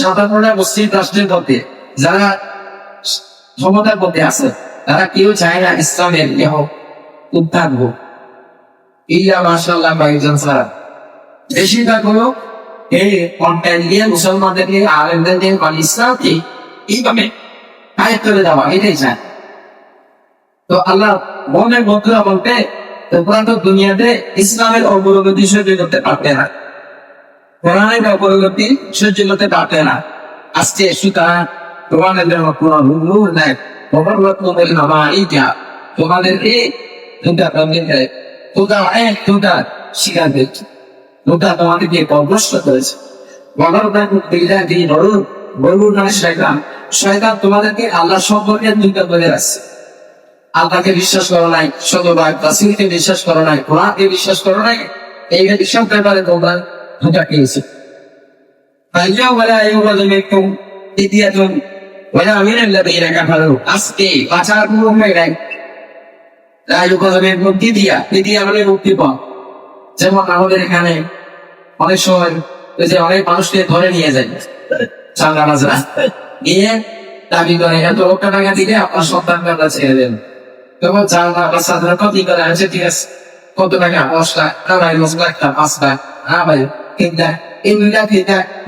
সাধারণ মুসলিম রাষ্ট্রের মধ্যে যারা ক্ষমতার মধ্যে আছে, তারা কেউ চায় না ইসলামের কেহ উদ্ধার হোক। কয়েকজন ছাড়া বেশিরভাগ হলো এই কন্টেন্ট দিয়ে মুসলমানদেরকে আলেমদেরকে মানে এইভাবে করে দেওয়া, এটাই চায়। তো আল্লাহ মনের বন্ধুরা বলতে, তো দুনিয়াতে ইসলামের অগ্রগতি সহ্য করতে পারবে না। কোরআনের অগ্রগতি সহ্য করতে না। আজকে সুতরাং তোমাদের জন্য তোমাদেরকে দুটা আল্লাহ সম্পর্কে বলে আল্লাহকে বিশ্বাস করো নাই শতভাগ রাসুলকে বিশ্বাস করো নাই, কোরআনকে বিশ্বাস করো নাই। এই সব ব্যাপারে তোমরা। কাফারু আজকে বাঁচার নাই আইয়ুবাযুমিকুম দিদিয়া দিদিয়া মানে মুক্তি পাও যেমন আমাদের এখানে অনেক সময় যে অনেক মানুষকে ধরে নিয়ে যায়। চাঙ্গা মাজরা গিয়ে দাবি করে, এত লক্ষ টাকা দিলে আপনার সন্তানকে আমরা ছেড়ে দেন তখন চাঙ্গা বা সাধারণ কত করে। আছে ঠিক আছে, কত টাকা? দশ না ভাই, দশ লাখ টাকা পাঁচ লাখ। হ্যাঁ ভাই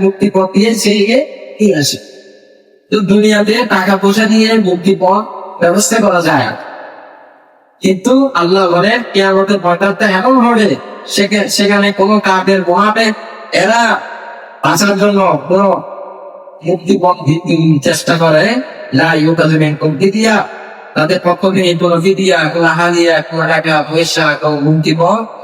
মুক্তি পথ দিয়ে আছে তো দুনিয়াতে টাকা পয়সা দিয়ে মুক্তি পথ ব্যবস্থা করা যায়। কিন্তু আল্লাহ কেয়ামতের ভয়টাতে এমন হবে সেখানে কোনো কাপের মহাবে এরা বাঁচার জন্য কোনো মুক্তি পথ ভিত্তি- চেষ্টা করে। লা ইউকাযিমিন কুমতি দিয়া তাদের পক্ষ থেকে কোনো ফিদিয়া, কোনো হাদিয়া, কোনো টাকা পয়সা, কোনো মুক্তি পথ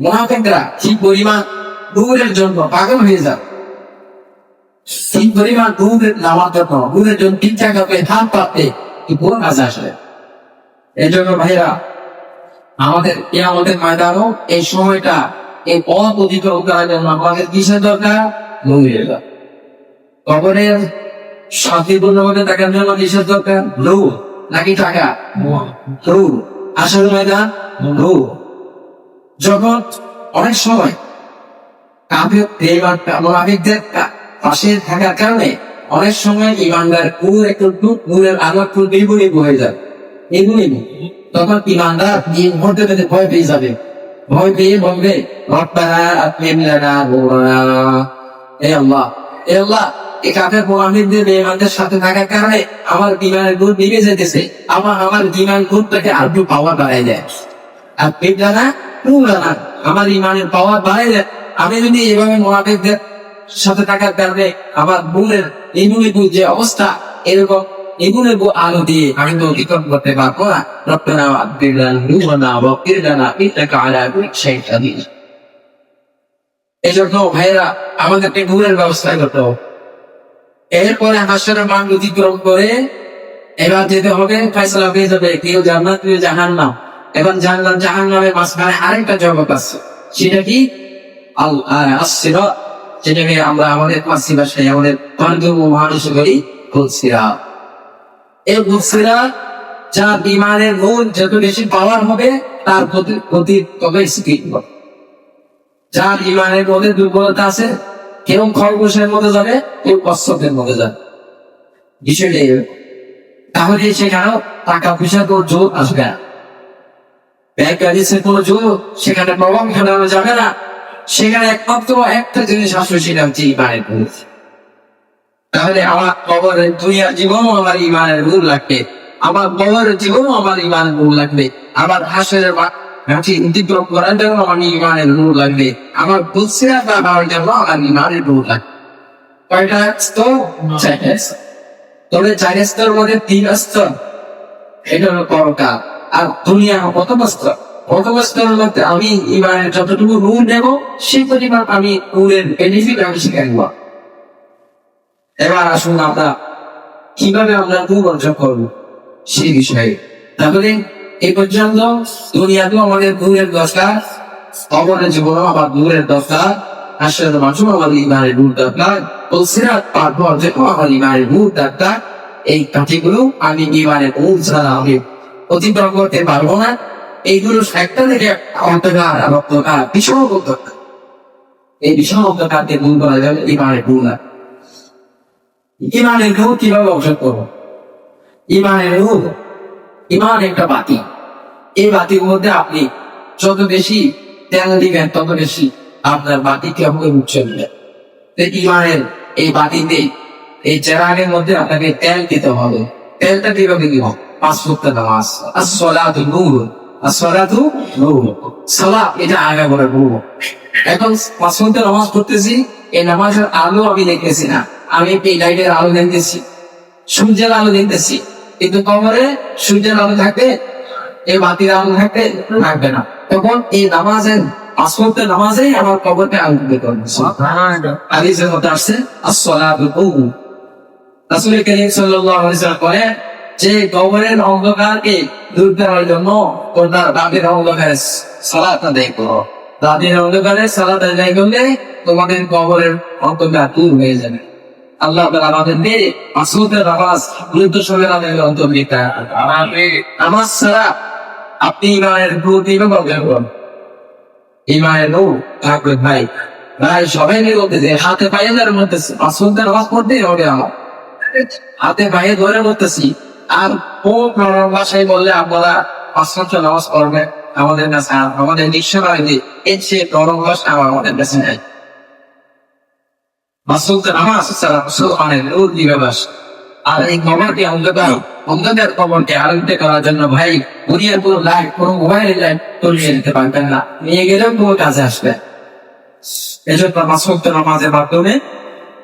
মহাকেন্দ্রা ঠিক পরিমাণ দূরের জন্য পাগল হয়ে যাও ঠিক পরিমাণ দূরের নামার জন্য জন্য টাকা পেয়ে কোন কাজে আসলে? এই জন্য ভাইরা, আমাদের এ আমাদের ময়দানও এই সময়টা এই আমাদের কিসের দরকার? দরকার। কবরের শান্তিপূর্ণভাবে দেখার জন্য কিসের দরকার? নাকি টাকা লৌ আসল ময়দান? লৌ জগৎ অনেক সময় কাফের মোনাফিকদের পাশে থাকার কারণে অনেক সময় ইমানদার একটু নূরের হয়ে যায় তখন ইমানদার ভয় পেয়ে যাবে, ভয় পেয়ে বলবে এই বেঈমানদের সাথে থাকার কারণে আমার বিমানের গুণ নিভে যেতেছে আমার আমার বিমান গুণটাকে আর একটু পাওয়ার বাড়াই দেয়। আর নূরানা আমার ইমানের পাওয়ার বাড়াই দেয় আমি যদি এভাবে মোহাম্মদদের সাথে থাকার কারণে আমার বোনের এগুলি যে অবস্থা, এরকম না। এই জন্য ব্যবস্থা এরপরে মান অতিক্রম করে এবার যেতে হবে, ফয়সালা হয়ে যাবে কেউ জান্নাত, কেউ জাহান্নাম। এখন জান্নাত জাহান্নামের মাঝখানে আরেকটা জগৎ আছে। সেটা কি? আসিরা যেটাকে আমরা আমাদের ভাষায় আমাদের মহানুষ করি এই যা বিমানের মূল যত বেশি পাওয়ার হবে, তার প্রতি তবে স্পিড হবে। যার মধ্যে দুর্বলতা আছে, কেউ খরগোশের মধ্যে যাবে, কেউ কচ্ছপের মধ্যে যাবে। বিষয়টা তাহলে সেখানেও টাকা পয়সা তো জোর আসবে না। ব্যাংক ব্যালেন্সের কোনো জোর সেখানে প্রভাব ফেলানো যাবে না। সেখানে একমাত্র একটা জিনিস আসবে সেটা হচ্ছে ইমানের ভুল। তাহলে আমার কবরের দুনিয়ার জীবনও আমার ইমানের ভুল লাগবে। আমার কবরের জীবনও আমার ইমানের ভুল লাগবে। আমার হাসের মাটি অতিক্রম আমার মধ্যে তিন স্তর এটা হলো পরকাল। আর দুনিয়া প্রথম স্তর প্রথম স্তরের মধ্যে আমি ইমানের যতটুকু রুল নেব, সেই পরিমাণ আমি রুলের বেনিফিট আমি শিখে নেব। এবার আসুন আমরা কীভাবে আমরা দূর অর্জন করব সেই বিষয়ে। তাহলে এই পর্যন্ত দুনিয়াতেও আমাদের দূরের দরকার অবরের জীবনও আবার দূরের দরকার। আসলে আমার ইমানের দূর দরকার। বলছিরাত পার পর যেহেতু আমার ইমানের দূর দরকার। এই কাঠিগুলো আমি ইমানের দূর ছাড়া আমি অতিক্রম করতে পারব না। এইগুলো একটা থেকে অন্ধকার অন্ধকার ভীষণ অন্ধকার এই ভীষণ অন্ধকারকে দূর করা যাবে ইমানের না ইমানের ঘর কীভাবে অর্জন করব? ইমানের রূপ, ইমান একটা বাতি। এই বাতির মধ্যে আপনি যত বেশি তেল দিবেন, তত বেশি আপনার বাতি কেমন উঠছে ইমানের এই বাতিতে, এই চেরাগের মধ্যে আপনাকে তেল দিতে হবে। তেলটা কীভাবে দিব পাঁচ ফুট নামাজ। আসলাতু নূর। আসলাতু নূর। সালাত এটা আগে বলে বলব। এখন পাঁচ ফুট নামাজ পড়তেছি এই নামাজের আলো আমি দেখতেছি না। আমি এই লাইটের আলো দেখতেছি সূর্যের আলো দেখতেছি কিন্তু কবরে সূর্যের আলো থাকবে এই বাতির আলো থাকবে থাকবে না। তখন এই নামাজের আসফতে নামাজে আমার কবরকে আলোকিত করবে। হাদিসের মধ্যে আসছে আসসালাতু নূর। রাসূল করিম সাল্লাল্লাহু আলাইহি ওয়াসাল্লাম যে কবরের অন্ধকারকে দূর করার জন্য তোমরা রাতের অন্ধকারে সালাত আদায় করো। রাতের অন্ধকারে সালাত আদায় করলে তোমাদের কবরের অন্ধকার দূর হয়ে যাবে। আল্লাহ তাআলা আমাদেরকে সঙ্গে আমাদের অন্তর্ভুক্ত নামাজ ছাড়া আপনি ইমানের করুন ইমানের নূর থাকবে ভাই। ভাই সবাই মিলে বলতেছে হাতে পায়ে ধরে বলতেছে আসুদের নামাজ পড়তেই হবে আমার। হাতে পায়ে ধরে বলতেছি আর কোন নরম ভাষায় বললে আপনারা পাঁচশত নামাজ পড়বে। আমাদের কাছে আর আমাদের নিশ্চয় আগে এর চেয়ে নরম ভাষা আমাদের কাছে নেই। পারবেন না। নিয়ে কাজে আসবে। মাধ্যমে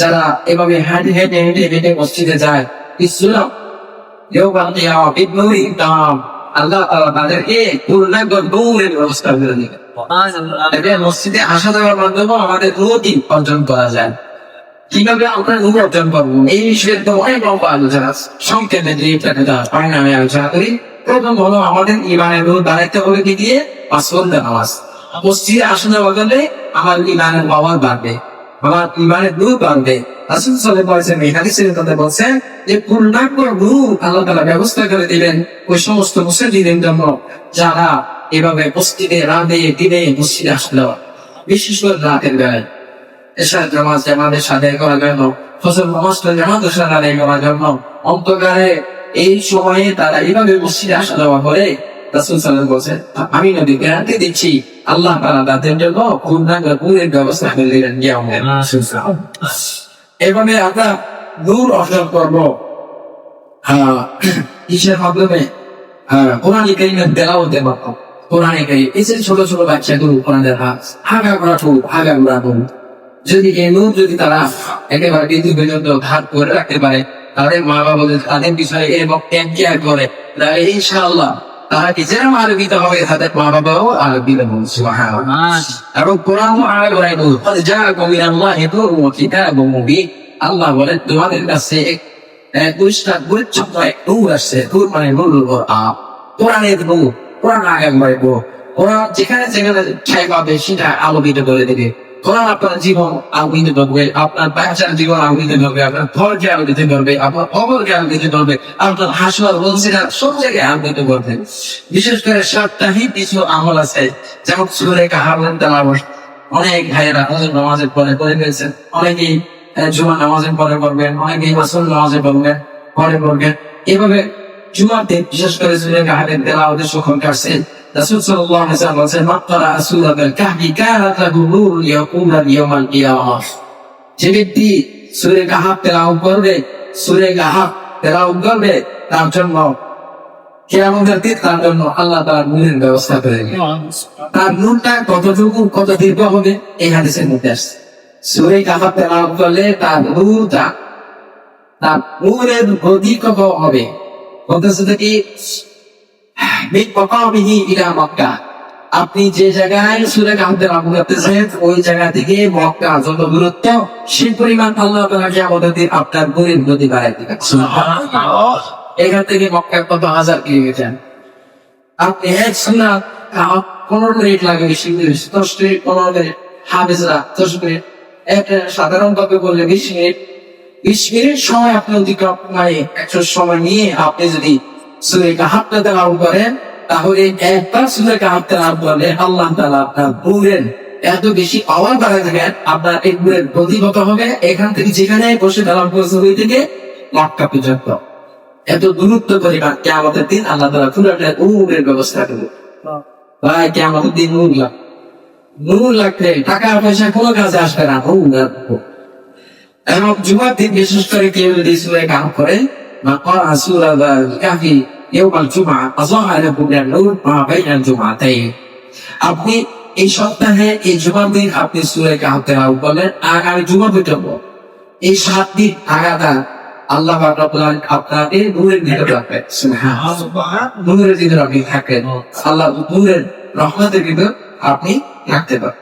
যারা এভাবে হেঁটে হেঁটে হেঁটে হেঁটে মসজিদে যায় ইসলাম আল্লাহ তাআলা তাদেরকে ব্যবস্থা করে মসজিদে আসা যাওয়ার মাধ্যমে আমাদের অর্জন করা যায়। কীভাবে আমরা অর্জন করব? এই বিষয়ে তো অনেক লম্বা আলোচনা সংক্ষেপে আমি আলোচনা করি। প্রথম হলো আমাদের ইমানের নূর দাঁড়াইতে হবে কি দিয়ে? পাঁচবন্ধ নামাজ। মসজিদে আসা যাওয়া গেলে আমার ইমানের পাওয়ার বাড়বে। সাল্লাল্লাহু আলাইহি ওয়াসাল্লাম এই হাদিসের বলছেন যে, পূর্ণাঙ্গ নূর আল্লাহ তাআলা ব্যবস্থা করে ওই সমস্ত জন্য যারা এভাবে দিনে আসলো। বিশেষ করে রাতের বেলায়। এসার সাথে ফসল করার জন্য অন্তকারে এই সময়ে তারা এইভাবে মসজিদে আসা যাওয়া করে রাসুল সাল্লাম বলছেন আমি নদী গ্যারান্টি দিচ্ছি আল্লাহ তারা তাদের জন্য পূর্ণাঙ্গ গুণের ব্যবস্থা করে দিলেন এভাবে আমরা দূর অর্জন করব। হ্যাঁ কিসের মাধ্যমে? হ্যাঁ কারিমের দেওয়াতের মাধ্যমে। কোরআন কারিম এই যে ছোট ছোট বাচ্চাগুলো কোরআন দেখা হাগা ঠুক যদি এই নূর যদি তারা একেবারে বিদ্যুৎ পর্যন্ত ঘাট করে রাখতে পারে তাদের মা বাবা তাদের বিষয়ে এরকম কেয়ার করে তাহলে ইনশাআল্লাহ তারা যেরকম আলোকিত হবে তাদের মা বাবাও আলোকিত এবং কোরআন আগে যা কমির আল্লাহ হেতু কিতাব মুবিন। আল্লাহ বলে তোমাদের কাছে পরিষ্কার পরিচ্ছন্ন এক নূর আসছে। নূর মানে নূর আপ কোরআনের নূর কোরআন আগে কোরআন যেখানে যেখানে ঠাই পাবে সেটা আলোকিত করে দেবে। আপনার জীবন করবে আপনার বাচ্চার জীবন করবে আপনার করবে আপনার করবে আপনার বলছিলেন সব জায়গায় করবে বিশেষ করে সাপ্তাহিক কিছু আমল আছে, যেমন সুরে কাহাবলেন তেলাবস অনেক ভাইয়েরা নামাজের পরে করে ফেলছেন অনেকেই জুমা নামাজের পরে করবেন অনেকেই মাসুল নামাজে করবেন পরে করবেন এভাবে জুমাতে বিশেষ করে সুরে কাহাবের তেলাওয়াতের সুখন কাটছে। রাসূল সাল্লাল্লাহু আলাইহি ওয়াসাল্লাম বলেন মাত্তারা সূরাতুল কাহফি কানাত লাহু নূরুন ইয়াকুমু ইয়াওমাল কিয়ামাহ যে ব্যক্তি সুরে কাহাব তেলাও করবে সুরে কাহাব তেলাও করবে তার জন্য কেরামতের দিন তার জন্য আল্লাহ নূরের ব্যবস্থা করে তার নূরটা কতটুকু কত দীর্ঘ হবে এই হাদিসের মধ্যে আসছে। সুরে কাহাব তেলাও করলে তার নূরটা তার নূরের কত হবে। বলতেছে কি মিন মাকামিহি ইলা মক্কা। আপনি যে জায়গায় সুরে কাহাবতে রাখুন করতেছেন ওই জায়গা থেকে মক্কা যত দূরত্ব সেই পরিমাণ আল্লাহ আমাদের আপনার নূরের গতি বাড়াই দিবেন। এখান থেকে মক্কা কত হাজার কিলোমিটার আপনি এক সুন্নাহ পনেরো মিনিট লাগে বেশি দশ মিনিট পনেরো মিনিট হাফেজরা দশ মিনিট। একটা সাধারণ বললে বিশ মিনিট। বিশ মিনিট সময় আপনি অতিক্রম একশো সময় নিয়ে আপনি যদি সুরে কাহাবটা তেলাও করেন। তাহলে একবার সুরে কাহাব তেলাও করলে আল্লাহ তালা আপনার বুড়েন এত বেশি পাওয়ার বাড়ায় থাকেন, আপনার এই বুড়ের গতিগত হবে? এখান থেকে যেখানে বসে তেলাও করেছে ওই থেকে মক্কা পর্যন্ত। এত দূরত্ব পরিমাণ কে দিন আল্লাহ তালা পুরো একটা উড়ের ব্যবস্থা করবে। ভাই কে দিন নূর লাগ নূর লাগতে টাকা পয়সা কোনো কাজে আসবে না লাগবে। এবং জুমার দিন বিশেষ করে কেউ যদি সুরে কাম করে বা করা সুরা বা কাফি ইউমাল জুমা আযহারা বুনার নূর মা বাইনাল জুমাতাইন আপনি এই সপ্তাহে এই জুমার দিন আপনি সুরে তেলাওয়াত করলেন আগামী জুমা পর্যন্ত এই সাত দিন আগাদা আল্লাহ আপনাকে নূরের ভিতরে রাখবেন নূরের ভিতরে আপনি থাকবেন আল্লাহ নূরের রহমতের ভিতর আপনি থাকতে পারেন